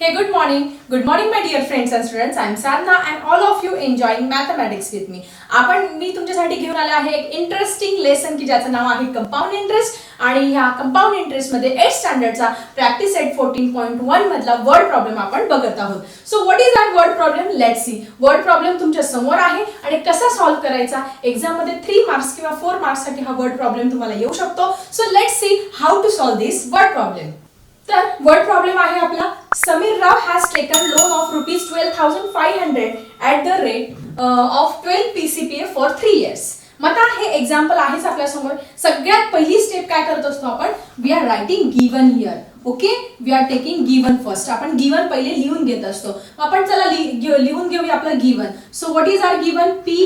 Hey, good morning. Good morning, my dear friends and students. I'm Sadhna and all of you enjoying mathematics with me. आपण मी तुमच्यासाठी घेऊन आले आहे एक interesting lesson की ज्याचं नाव आहे कंपाऊंड इंटरेस्ट आणि ह्या कंपाऊंड इंटरेस्टमध्ये eight स्टँडर्डचा practice eight fourteen point one मधला वर्ड प्रॉब्लेम आपण बघत आहोत. So what is that word problem let see word problem तुमच्यासमोर आहे आणि कसा सॉल्व्ह करायचा? एक्झाममध्ये थ्री मार्क्स किंवा फोर मार्क्ससाठी हा वर्ड प्रॉब्लेम तुम्हाला येऊ शकतो. So let see how to solve this word problem तर वर्ड प्रॉब्लेम आहे आपला. Sameer Rao has taken loan of rupees twelve thousand five hundred at the rate of twelve P C P A for three years मग आता हे example आहेच आपल्यासमोर सगळ्यात पहिली स्टेप काय करत असतो आपण? We are writing given year okay we are taking given first आपण गिवन पहिले लिहून घेत असतो. आपण चला लि- लिहून घेऊया आपलं given so what is R given P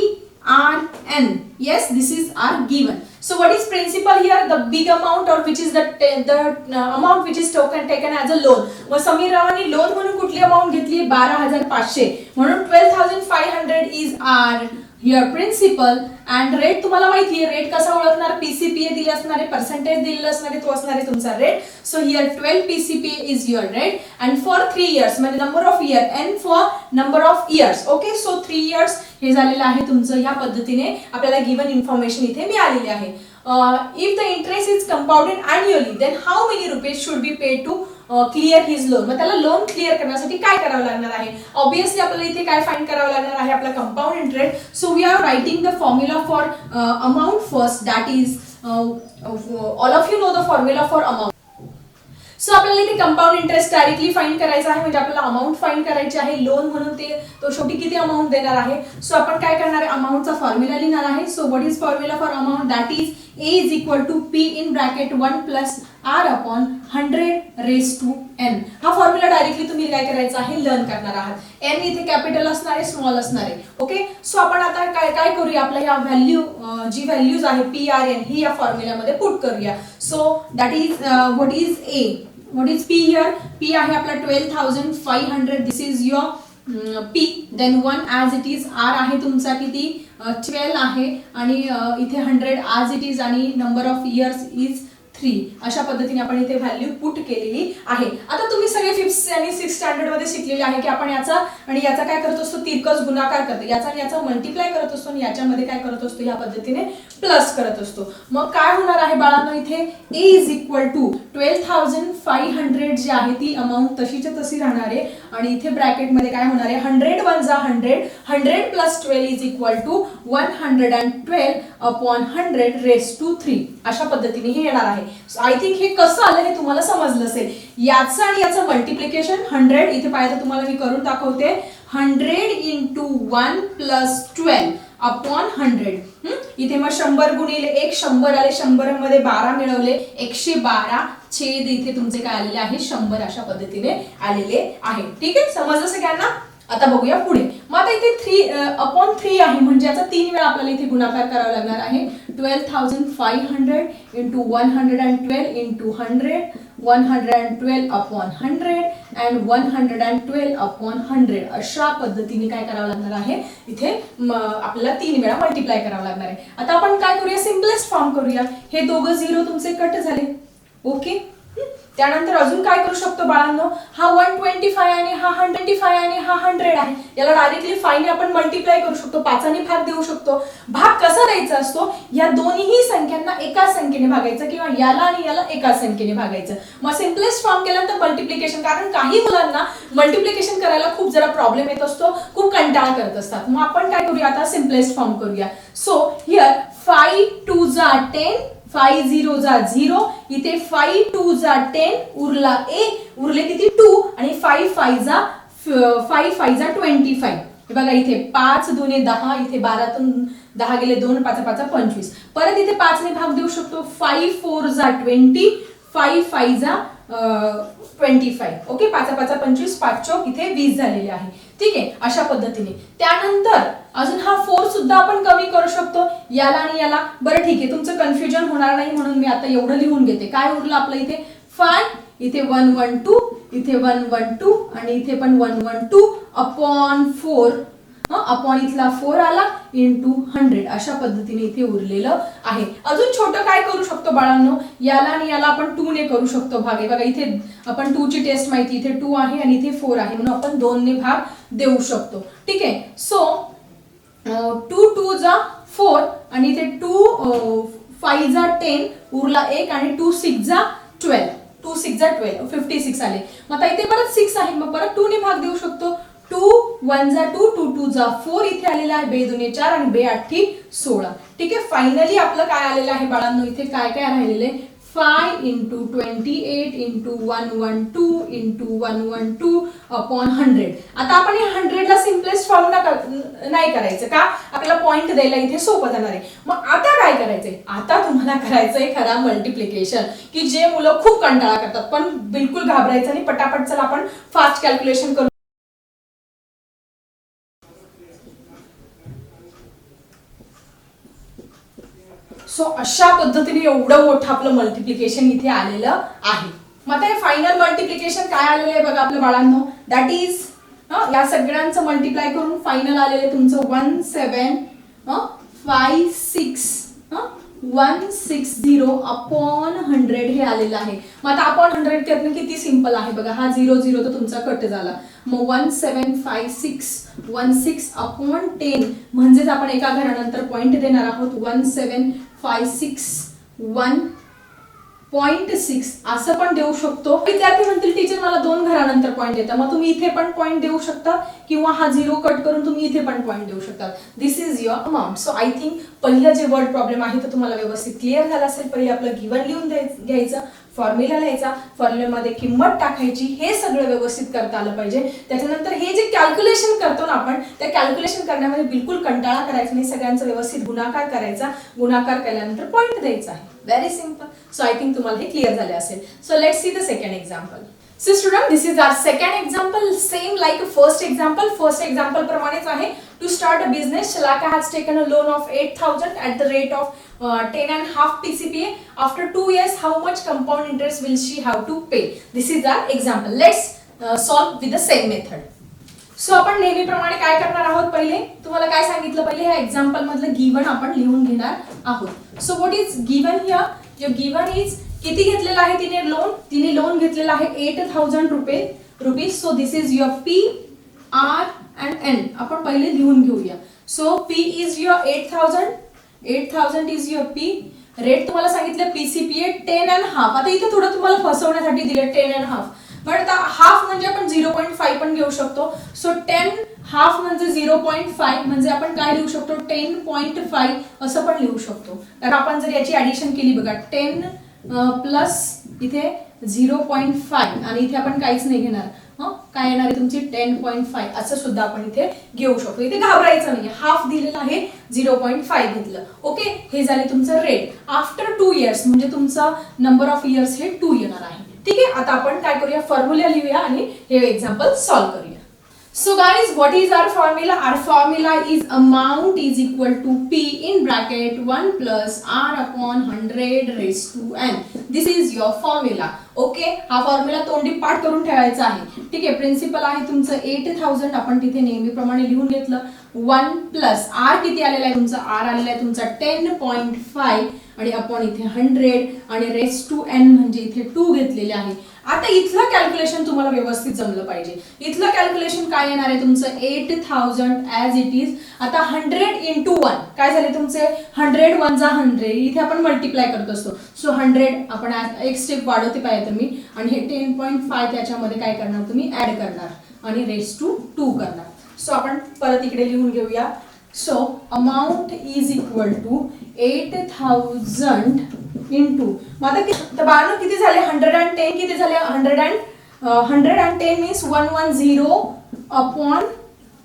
R N yes this is R given So what is principal here? The big amount or which is the the uh, amount which is token taken as a loan. मग Sameer रावांनी loan म्हणून कुठली amount घेतली बारा हजार पाचशे म्हणून twelve thousand five hundred is are your principal and rate तुम्हाला माहिती आहे रेट कसा ओळखणार? पीसीपीए दिले असणारे पर्सेंटेज दिले असणारे तो असणारे तुमचा rate so here twelve PCPA is your rate and for three years म्हणजे number of year N for number of years okay so three years हे झालेलं आहे तुमचं ह्या पद्धतीने. आपल्याला गिवन इन्फॉर्मेशन इथे मिळालेली आहे. If the interest is compounded annually then how many rupees should be pay to clear his loan मग त्याला लोन क्लिअर करण्यासाठी काय करावं लागणार आहे? ऑब्विसली आपल्याला इथे काय फाईन करावं लागणार आहे? आपला compound interest so we are writing the formula for amount first that is all of you know the formula for amount so आपल्याला इथे कंपाऊंड इंटरेस्ट डायरेक्टली फाईन करायचा आहे. म्हणजे आपल्याला अमाऊंट फाईन करायची आहे. लोन म्हणून ते तो शेवटी किती अमाऊंट देणार आहे? सो आपण काय करणार आहे? अमाऊंटचा फॉर्म्युला लिहिणार आहे. So what is formula for amount that is A is equal to P in bracket one plus R upon hundred raise to N हा फॉर्म्युला डायरेक्टली तुम्ही काय करायचा आहे? लर्न करणार आहात. एन इथे कॅपिटल असणार आहे स्मॉल असणार आहे. ओके सो आपण आता काय काय करूया? आपल्या ह्या व्हॅल्यू जी व्हॅल्यूज आहे पी आर एन ही या फॉर्म्युल्यामध्ये पुट करूया. So that is what is A what is P here? P आहे आपला twelve thousand five hundred this is your P then one as it is R आहे तुमचा किती? ट्वेल्व आहे. आणि इथे हंड्रेड ॲज इट इज आणि number of years is three अशा पद्धतीने आपण इथे व्हॅल्यू पुट केलेली आहे. आता तुम्ही सगळे फिफ्थ आणि सिक्स स्टँडर्डमध्ये शिकलेले आहे की आपण याचा आणि याचा काय करत असतो? तिरकस गुणाकार करतो. याचा आणि याचा मल्टिप्लाय करत असतो आणि याच्यामध्ये काय करत असतो? या पद्धतीने प्लस करत असतो. मग काय होणार आहे बाळांनो इथे? A is equal to twelve thousand five hundred जी आहे ती अमाऊंट तशीच्या तशी राहणार आहे. आणि इथे ब्रॅकेटमध्ये काय होणार आहे? हंड्रेड वन जा hundred hundred plus twelve is equal to one hundred and twelve upon hundred raise to three अशा पद्धतीने हे येणार आहे. आय थिंक हे कसं आलं हे तुम्हाला समजलं असेल. याचं आणि याचं मल्टिप्लिकेशन हंड्रेड इथे पाहिजे तुम्हाला मी करून दाखवते. Hundred into one plus twelve upon hundred इथे मग शंभर गुणिले एक शंभर आले शंभरमध्ये बारा मिळवले. एकशे बारा छेद इथे तुमचे काय आलेले आहे? शंभर अशा पद्धतीने आलेले आहे. ठीक आहे? समजलं सगळ्यांना? आता बघूया पुढे. मग आता इथे थ्री अपॉन थ्री आहे. म्हणजे याचा तीन वेळा आपल्याला इथे गुणाकार करावा लागणार आहे. Twelve thousand five hundred into one hundred and twelve into hundred one hundred and twelve upon hundred and one hundred and twelve upon hundred अशा पद्धतीने काय करावं लागणार आहे? इथे आपल्याला तीन वेळा मल्टिप्लाय करावं लागणार आहे. आता आपण काय करूया? सिम्पलेस्ट फॉर्म करूया. हे दोघं झिरो तुमचे कट झाले. ओके त्यानंतर अजून काय करू शकतो बाळांनो? हा वन ट्वेंटी फाय आणि हा हंड्रेड फाय आणि हा हंड्रेड आहे. याला डायरेक्टली फायने आपण मल्टिप्लाय करू शकतो. पाचाने भाग देऊ शकतो. भाग कसा द्यायचा असतो? या दोन्ही संख्यांना एका संख्येने भागायचं किंवा याला आणि याला एका संख्येने भागायचं. मग सिम्पलेस्ट फॉर्म केल्यानंतर मल्टिप्लिकेशन कारण काही मुलांना मल्टिप्लिकेशन करायला खूप जरा प्रॉब्लेम येत असतो. खूप कंटाळा करत असतात. मग आपण काय करूया? आता सिम्पलेस्ट फॉर्म करूया. सो हिअर फाईव्ह टू जा टेन फाय झिरो जा झिरो इथे फाय टू जा टेन उरला ए उरले किती? टू आणि फाय फाय जा फाय फाय जा ट्वेंटी फाय बघा इथे पाच दोन्ही दहा इथे बारातून दहा गेले दोन पाच पाच पंचवीस. परत इथे पाचने भाग देऊ शकतो फाय फोर जा ट्वेंटी फाय फाय जा ट्वेंटी फाय ओके? पाच पाच पंचवीस पाच चौक इथे वीस झालेले आहे. ठीक आहे? अशा पद्धतीने. त्यानंतर अजून हा फोर सुद्धा आपण कमी करू शकतो. याला आणि याला. बरं ठीक आहे. तुमचं कन्फ्युजन होणार नाही म्हणून मी आता एवढं लिहून घेते. काय उरलं आपलं इथे? फाय इथे वन वन टू इथे वन वन टू आणि इथे पण one one two upon four upon इथला फोर आला इंटू हंड्रेड अशा पद्धतीने इथे उरलेलं आहे. अजून छोटं काय करू शकतो बाळांनो? याला आणि याला आपण टू ने करू शकतो भाग. आहे बघा इथे आपण टू ची टेस्ट माहिती. इथे टू आहे आणि इथे फोर आहे. म्हणून आपण दोन ने भाग देऊ शकतो. ठीक आहे? सो टू टू जा फोर आणि इथे टू फाईव्ह जा टेन उरला एक आणि टू सिक्स जा ट्वेल्व टू सिक्स जा ट्वेल्व फिफ्टी सिक्स आले. मग आता इथे परत सिक्स आहे. मग परत टू ने भाग देऊ शकतो. टू वन जा टू टू टू जा फोर इथे आलेला आहे. बे दुने चार आणि बे आठी सोळा. ठीक आहे? फायनली आपलं काय आलेलं आहे बाळांनो? इथे काय काय राहिलेलं आहे? Five into twenty eight into one one two into one one two upon hundred आता आपण हे हंड्रेडला सिम्पलेस्ट फॉर्म्युला नाही करायचं का? आपल्याला पॉईंट द्यायला इथे सोपं जाणार आहे. मग आता काय करायचंय? आता तुम्हाला करायचंय खरा मल्टिप्लिकेशन की जे मुलं खूप कंटाळा करतात पण बिलकुल घाबरायचं आणि पटापट चला आपण फास्ट कॅल्क्युलेशन करू. सो अशा पद्धतीने एवढं मोठं आपलं मल्टिप्लिकेशन इथे आलेलं आहे. मग आता हे फायनल मल्टिप्लिकेशन काय आलेलं आहे बघा आपल्या बाळांनो? दॅट इज या सगळ्यांचं मल्टिप्लाय करून फायनल आलेलं आहे तुमचं one seven five six one six zero upon hundred हे आलेलं आहे. मग आता अपॉन हंड्रेड त्यातनं किती सिंपल आहे बघा. हा झिरो झिरो तर तुमचा कट झाला. मग one seven five six one six upon ten म्हणजेच आपण एका घरानंतर पॉईंट देणार आहोत. One seven five six one point six असं पण देऊ शकतो. विद्यार्थी म्हणतील टीचर मला दोन घरानंतर पॉईंट देतात मग तुम्ही इथे पण पॉईंट देऊ शकता किंवा हा झिरो कट करून तुम्ही इथे पण पॉईंट देऊ शकता. This is your amount so I think पहिलं जे वर्ड प्रॉब्लेम आहे तो तुम्हाला व्यवस्थित क्लिअर झाला असेल. पहिले आपलं गिवन लिहून घ्यायचं. फॉर्म्युला लिहायचा फॉर्म्युलामध्ये किंमत टाकायची हे सगळं व्यवस्थित करता आलं पाहिजे. त्याच्यानंतर हे जे कॅल्क्युलेशन करतो ना आपण त्या कॅल्क्युलेशन करण्यामध्ये बिलकुल कंटाळा करायचा नाही सगळ्यांचा व्यवस्थित गुणाकार करायचा. गुणाकार केल्यानंतर पॉईंट द्यायचा. आहे very simple so I think तुम्हाला हे क्लिअर झाले असेल. So let see the second example so student this is our second example same like first example first example प्रमाणेच आहे to start a business Shalaka has taken a loan of eight thousand at the rate of ten and half P C P A after two years how much compound interest will she have to pay this is our example let's solve with the same method so आपण नेहमीप्रमाणे काय करणार आहोत पहिले? तुम्हाला काय सांगितलं पहिले? ह्या एक्झाम्पल मधलं गिवन आपण लिहून घेणार आहोत. So what is given here your given is किती घेतलेलं आहे तिने लोन तिने लोन घेतलेला आहे एट थाउजंड रुपये. Rupees so this is your P R and N आपण पहिले लिहून घेऊया. So P is your eight thousand eight thousand is your P rate तुम्हाला सांगितलं पीसीपीए टेन अँड हाफ आता इथे थोडं तुम्हाला फसवण्यासाठी दिलं टेन अँड हाफ पण आता हाफ म्हणजे आपण झिरो पॉईंट फाईव्ह पण घेऊ शकतो. सो टेन हाफ म्हणजे झिरो पॉईंट फाईव्ह म्हणजे आपण काय लिहू शकतो? टेन पॉईंट फाईव्ह असं पण लिहू शकतो. कारण आपण जर याची ऍडिशन केली बघा टेन प्लस इथे झिरो पॉईंट फाईव्ह आणि इथे आपण काहीच नाही घेणार. हं? काय येणार आहे तुमची? टेन पॉईंट फाईव्ह असं सुद्धा आपण इथे घेऊ शकतो. इथे घाबरायचं नाही हाफ दिलेलं आहे झिरो पॉईंट फाईव्ह घेतलं. ओके हे झाले तुमचं रेट आफ्टर टू इयर्स म्हणजे तुमचा नंबर ऑफ इयर्स हे टू येणार आहे. ठीक आहे? आता आपण काय करूया? फॉर्म्युला लिहूया आणि हे एक्झाम्पल सॉल्व्ह करूया. So guys, what is our formula? Our formula is amount is equal to P in bracket 1 plus R upon 100 raised to N. This is your formula. Okay हा फॉर्म्युला तोंडी पाठ करून ठेवायचा आहे ठीक आहे प्रिन्सिपल आहे तुमचं एट थाउजंड आपण तिथे नेहमीप्रमाणे लिहून घेतलं वन प्लस आर किती आलेला आहे? तुमचा आर आलेला आहे तुमचा टेन पॉईंट फाईव्ह आणि आपण इथे हंड्रेड आणि रेस टू एन म्हणजे इथे टू घेतलेले आहे. आता इथलं कॅल्क्युलेशन तुम्हाला व्यवस्थित जमलं पाहिजे. इथलं कॅल्क्युलेशन काय येणार आहे? तुमचं eight thousand as it is आता हंड्रेड इंटू वन काय झाले तुमचे? हंड्रेड वन जा हंड्रेड इथे आपण मल्टिप्लाय करत असतो. सो हंड्रेड आपण एक स्टेप वाढवते पाहिजे तुम्ही. आणि हे टेन पॉईंट फाय त्याच्यामध्ये काय करणार तुम्ही? ऍड करणार. आणि रेस टू टू करणार. सो आपण परत इकडे लिहून घेऊया. So amount is equal to eight thousand into मग आता किती बाळांनो किती झाले? हंड्रेड अँड टेन किती झाले? Hundred and hundred and ten means one one zero upon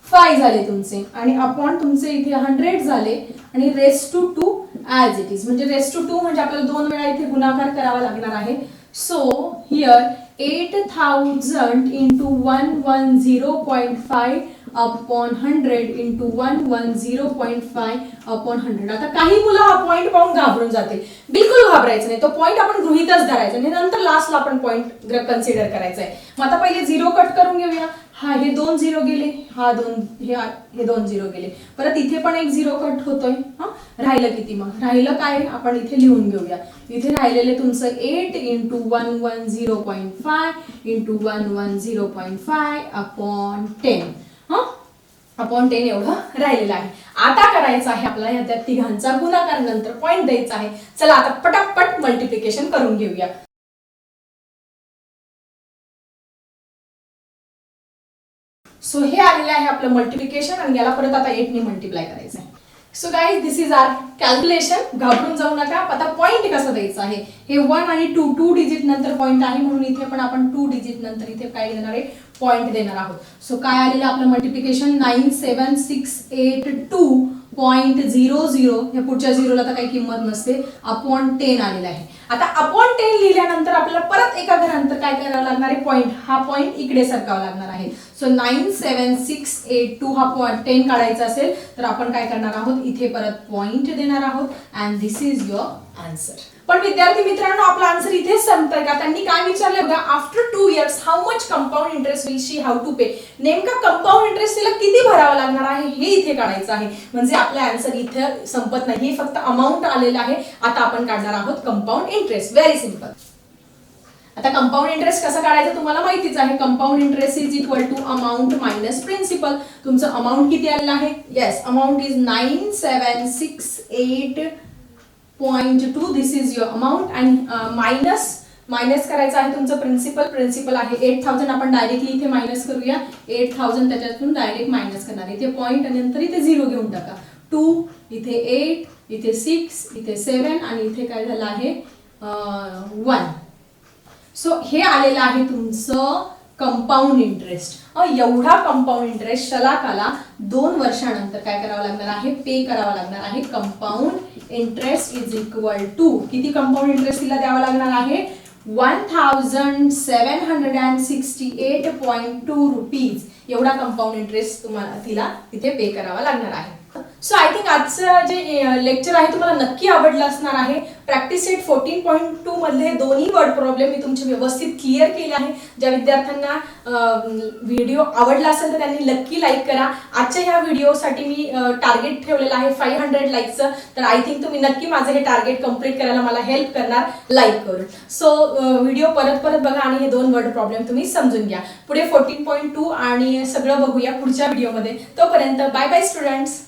five झाले तुमचे. आणि अपॉन तुमचे इथे हंड्रेड झाले. आणि raise to two as it is म्हणजे रेस टू टू म्हणजे आपल्याला दोन वेळा इथे गुणाकार करावा लागणार आहे. So here eight thousand into one one zero point five upon hundred into one one zero point five upon hundred आता काही मुलं हा पॉईंट पाहून घाबरून जातील. बिलकुल घाबरायचं नाही. तो पॉईंट आपण गृहितच धरायचा आणि नंतर लास्टला आपण पॉईंट कन्सिडर करायचा आहे मग आता पहिले झिरो कट करून घेऊया. हा हे दोन झिरो गेले. हा दोन हे हे दोन झिरो गेले. परत इथे पण एक झिरो कट होतोय. हा? राहिलं किती मग? राहिलं काय? आपण इथे लिहून घेऊया. इथे राहिलेले तुमचं eight into one one zero point five into one one zero point five upon ten हा? अपॉन टेन एवढं राहिलेलं आहे. आता करायचं आहे आपल्याला या त्या तिघांचा गुणाकार नंतर पॉईंट द्यायचा आहे. चला आता पटापट मल्टिप्लिकेशन करून घेऊया. सो हे आलेलं आहे आपलं मल्टिप्लिकेशन आणि याला परत आता एटने मल्टिप्लाय करायचं आहे. So guys this is our calculation घाबरून जाऊ नका. आता पॉईंट कसं द्यायचं आहे? हे वन आणि टू टू डिजिट नंतर पॉईंट आहे म्हणून इथे पण आपण टू डिजिट नंतर इथे काय देणार आहे? पॉईंट देणार आहोत. सो काय आलेलं आपलं multiplication nine seven six eight two point zero zero या पुढच्या झिरोला तर काही किंमत नसते. अपॉन टेन आलेलं आहे. आता अपॉन टेन लिहिल्यानंतर आपल्याला परत एका घरानंतर काय करावं लागणार आहे? पॉईंट हा पॉईंट इकडे सरकावा लागणार आहे. So nine seven six eight two हा पॉईंट टेन काढायचा असेल तर आपण काय करणार आहोत? इथे परत पॉईंट देणार आहोत. And this is your answer पण विद्यार्थी मित्रांनो आपला आन्सर इथे संपतोय. का? त्यांनी काय विचारलं बघा after two years how much compound interest will she how to pay नेमका कंपाऊंड इंटरेस्ट तिला किती भरावा लागणार आहे हे इथे काढायचं आहे. म्हणजे आपला आन्सर इथे संपत नाही. हे फक्त अमाऊंट आलेलं आहे. आता आपण काढणार आहोत कंपाऊंड इंटरेस्ट व्हेरी सिंपल आता कंपाऊंड इंटरेस्ट कसं काढायचं तुम्हाला माहितीच आहे. Compound interest is equal to amount minus principal तुमचं अमाऊंट किती आलेलं आहे? Yes amount is nine seven six eight point two this is your amount and minus minus करायचं आहे तुमचं प्रिन्सिपल प्रिन्सिपल आहे एट थाउजंड आपण डायरेक्टली इथे मायनस करूया. एट थाउजंड त्याच्यातून डायरेक्ट मायनस करणार इथे पॉईंट आणि नंतर इथे झिरो घेऊन टाका. टू इथे एट इथे सिक्स इथे सेवन आणि इथे काय झालं आहे uh, वन सो हे आलेलं आहे तुमचं कंपाऊंड इंटरेस्ट एवढा कंपाऊंड इंटरेस्ट शलाकाला दोन वर्षानंतर काय करावं लागणार आहे? पे करावा लागणार आहे. Compound interest is equal to किती कंपाऊंड इंटरेस्ट तिला द्यावा लागणार आहे? One thousand seven hundred and sixty eight point two rupees एवढा कंपाऊंड इंटरेस्ट तुम्हाला तिला तिथे पे करावा लागणार आहे. सो आय थिंक आजचं जे लेक्चर आहे तुम्हाला नक्की आवडलं असणार आहे. Practice set fourteen point two मधले दोन्ही वर्ड प्रॉब्लेम मी तुमचे व्यवस्थित क्लिअर केले आहे. ज्या विद्यार्थ्यांना व्हिडिओ आवडला असेल तर त्यांनी नक्की लाईक करा. आजच्या ह्या व्हिडिओसाठी मी टार्गेट ठेवलेलं आहे फाईव्ह हंड्रेड लाईकचं तर आय थिंक तुम्ही नक्की माझं हे टार्गेट कंप्लीट करायला मला हेल्प करणार. लाईक करून. सो व्हिडिओ परत परत बघा आणि हे दोन वर्ड प्रॉब्लेम तुम्ही समजून घ्या. पुढे फोर्टीन पॉईंट टू आणि सगळं बघूया पुढच्या व्हिडिओमध्ये तोपर्यंत बाय बाय स्टुडंट्स